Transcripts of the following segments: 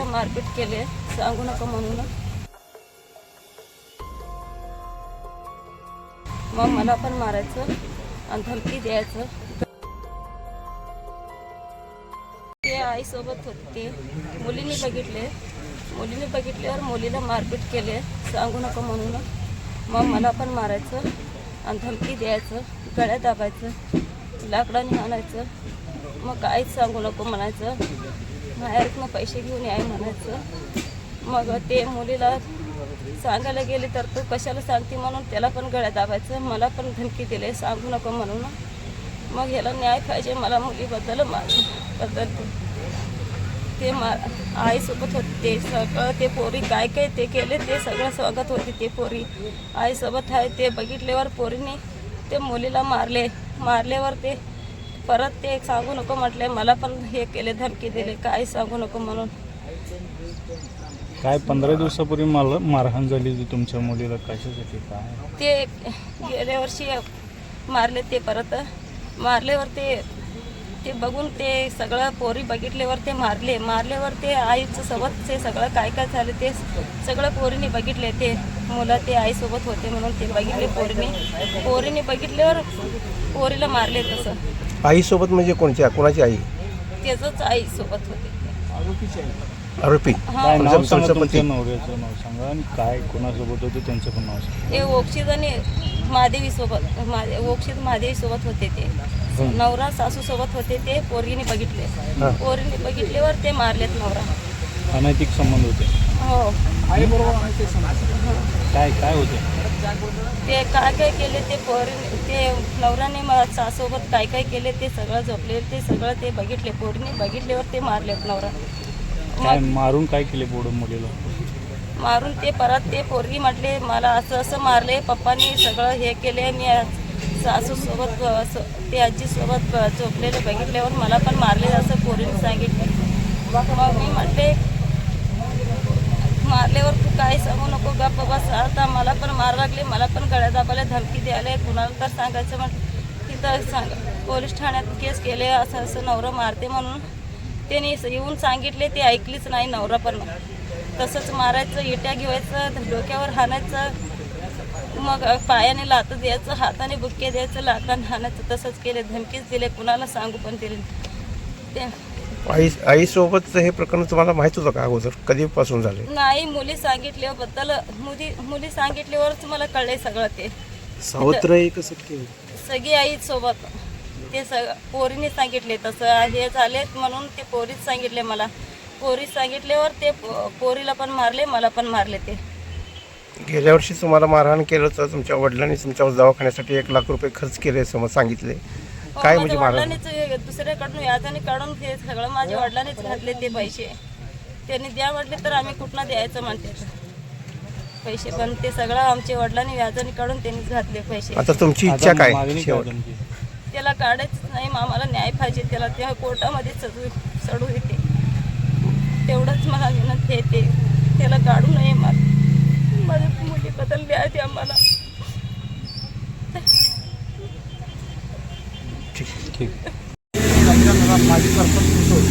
मारपीट केले. सांगू नका म्हणून. मग मला पण मारायचं आणि धमकी द्यायचं. ते आईसोबत होते. मुलीने बघितले. मुलीने बघितल्यावर मुलीला मारपीट केले. सांगू नका म्हणून. मग मला पण मारायचं आणि धमकी द्यायचं. गळ्या दाबायचं. लाकडाने आणायचं. मग काहीच सांगू नको म्हणायचं. बाहेरनं पैसे घेऊन याय म्हणायचं. मग ते मुलीला सांगायला गेले तर तू कशाला सांगते म्हणून त्याला पण गळ्या दाबायचं. मला पण धमकी दिले सांगू नको म्हणून. मग ह्याला न्याय पाहिजे मला मुलीबद्दल माझ्याबद्दल. ते मा आईसोबत होते ते सगळं ते पोरी काय काय ते केले ते सगळं स्वागत होते ते पोरी. आईसोबत आहे ते बघितल्यावर पोरीने ते मुलीला मारले. मारल्यावर ते परत ते सांगू नको म्हटले मला पण हे केले धमकी दिले काय सांगू नको म्हणून. काय पंधरा दिवसापूर्वी मला मारहाण झाली होती तुमच्या मुलीला कशासाठी काय? ते गेल्या वर्षी मारले ते परत. मारल्यावर ते ते बघून ते सगळं पोरी बघितल्यावर ते मारले. मारल्यावर ते आईचं सोबत ते सगळं काय काय झालं ते सगळं पोरीने बघितले. ते मुलं ते आईसोबत होते म्हणून ते बघितले पोरीने. पोरीने बघितल्यावर पोरीला मारले तसं. आईसोबत म्हणजे कोणच्या कोणाची आई? त्याचंच आईसोबत होते. आरोपी? हा. काय नाव तुमचं- सांगा तुमचं तुमच्या पती? नवऱ्याचं नाव सांगा आणि काय कोणासोबत होते त्यांचं पण नाव सांगा. ते ओक्षित आणि महादेवी सोबत मा- ओक्षित महादेवी सोबत होते ते. नवरा सासू सोबत होते ते पोरीने बघितले. हा. पोरीने बघितल्यावर ते मारलेत नवरा. अनैतिक संबंध होते. हो. काय काय होते? ते काय काय केले ते पोरी ते नवऱ्याने सासोबत काय काय केले ते सगळं झोपले ते सगळं ते बघितले पोरीने बघितल्यावर ते मारलेत नवरा. काय मारून काय केले पुढं मुलीला? मारून ते परत ते पोरगी म्हटले मला असं असं मारले पप्पानी सगळं हे केले मी सासू सोबत असं ते आजी सोबत झोपलेले बघितल्यावर मला पण मारले असं पोरीने सांगितले मग मी म्हटले काही काय सांगू नको गप्प बस. आता मला पण मार लागले मला पण गळ्या दाबायला धमकी द्यायला. कुणाला तर सांगायचं म्हण तिथं सांग पोलीस ठाण्यात केस केले असं असं नवरा मारते म्हणून. त्यांनी येऊन सांगितले ते ऐकलीच नाही नवरा पण. तसंच मारायचं इट्या घेवायचं डोक्यावर हाणायचं मग पायाने लात द्यायचं हाताने बुक्के द्यायचं लाताने हाणायचं तसंच केले धमकीच दिले कुणाला सांगू पण दिले ते आई आईसोबत हे प्रकरण तुम्हाला माहीत होतं का अगोदर? कधीपासून झाले नाही मुली सांगितल्याबद्दल मुली मुली सांगितल्यावरच मला कळले सगळं ते. सावत्र सगळी आई सोबत ते सग पोरीने सांगितले तसं हे झालेत म्हणून ते पोरीच सांगितले मला. पोरी सांगितल्यावर ते पो- पोरीला पण मारले मला पण मारले ते. गेल्या वर्षी तुम्हाला मारहाण केलं तर तुमच्या वडिलांनी तुमच्यावर दवाखान्यासाठी एक लाख रुपये खर्च केले समज सांगितले. काय म्हणजे वडिलांनीच दुसऱ्याकडून व्याजाने काढून ते सगळं माझ्या वडिलांनीच घातले ते पैसे. त्यांनी द्या म्हटले तर आम्ही कुठनं द्यायचं म्हणते. पैसे पण ते सगळं आमच्या वडिलांनी व्याजाने काढून त्यांनीच घातले पैसे. आता तुमची इच्छा काय? शेवट. त्याला काढायचंच नाही मग आम्हाला न्याय पाहिजे त्याला तेव्हा कोर्टामध्ये चढू चढू येते. तेवढंच मला विनंती आहे ते त्याला काढू नये मला माझ्या मुलीबद्दल न्याय द्या मला ठीक ठीक माझी सरपंच किशोर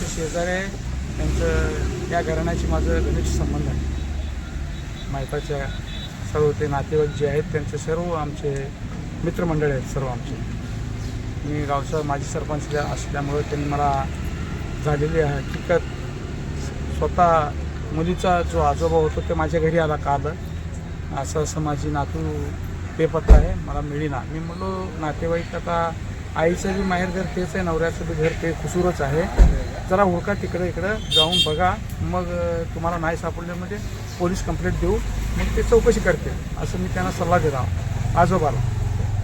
मी शेजारे शेजारी आहे. त्यांचं या घराण्याशी माझं घनिष्ठ संबंध आहे. मायकाच्या सर्व ते नातेवाईक जे आहेत त्यांचे सर्व आमचे मित्रमंडळी आहेत सर्व आमचे. मी गावचा माजी सरपंच असल्यामुळं त्यांनी मला झालेली हकीकत स्वतः मुलीचा जो आजोबा होतो ते माझ्या घरी आला काल. असं असं माझी नातू बेपत्ता आहे मला मिळीना. मी म्हणलो नातेवाईक आता आईचं बी माहेर घर तेच आहे नवऱ्याचं बी घर ते खुसूरच आहे. जरा हुडका तिकडं इकडं जाऊन बघा. मग तुम्हाला नाही सापडले म्हणजे पोलीस कंप्लेंट देऊ. मग ते चौकशी करते असं मी त्यांना सल्ला दिला आजोबाला.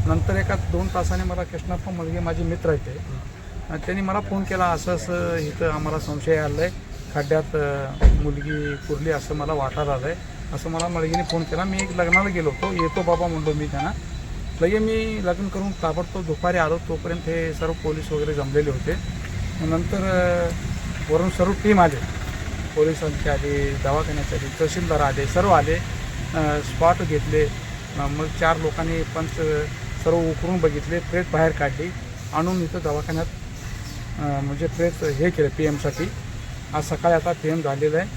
नंतर एका दोन तासाने मला कृष्णाप्पा मुलगी माझे मित्र आहेत ते. त्यांनी मला फोन केला असं असं इथं आम्हाला संशय आला आहे खड्ड्यात मुलगी कुरली असं मला वाटायला आलं आहे असं मला मुलगीने फोन केला. मी एक लग्नाला गेलो होतो. येतो बाबा म्हणलो मी त्यांना. लगे मी लग्न करून ताबडतोब दुपारी आलो तोपर्यंत हे सर्व पोलीस वगैरे जमलेले होते. नंतर वरून सर्व टीम आले. पोलिसांचे आले दवाखान्याचे आले तहसीलदार आले सर्व आले स्पॉट घेतले. मग चार लोकांनी पंच सर्व उकरून बघितले प्रेत बाहेर काढली. आणून इथं दवाखान्यात म्हणजे प्रेत हे केलं पी एमसाठी आज सकाळी आता पी एम झालेलं आहे.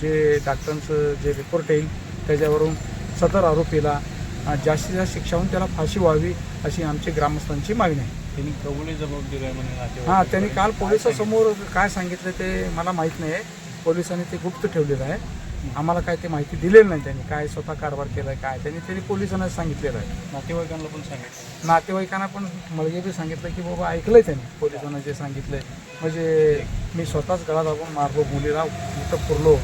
जे डॉक्टरांचं जे रिपोर्ट येईल त्याच्यावरून सदर आरोपीला जास्तीत जास्त शिक्षा होऊन त्याला फाशी व्हावी अशी आमची ग्रामस्थांची मागणी आहे. त्यांनी कबुली जबाब दिलाय म्हणे हां त्यांनी काल पोलिसासमोर काय सांगितलं ते मला माहीत नाही आहे. पोलिसांनी ते गुप्त ठेवलेलं आहे. आम्हाला काय ते माहिती दिलेली नाही त्यांनी. काय स्वतः कारभार केला आहे काय? त्यांनी त्यांनी पोलिसांना सांगितलेलं आहे. नातेवाईकांना पण सांगितलं. नातेवाईकांना पण मळगे बी सांगितलं की बाबा ऐकलंय त्यांनी पोलिसांना जे सांगितलंय. म्हणजे मी स्वतःच गळा दाबून मारलो मुलीला इथं पुरलो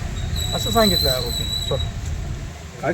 असं सांगितलं आरोपी स्वतः. काय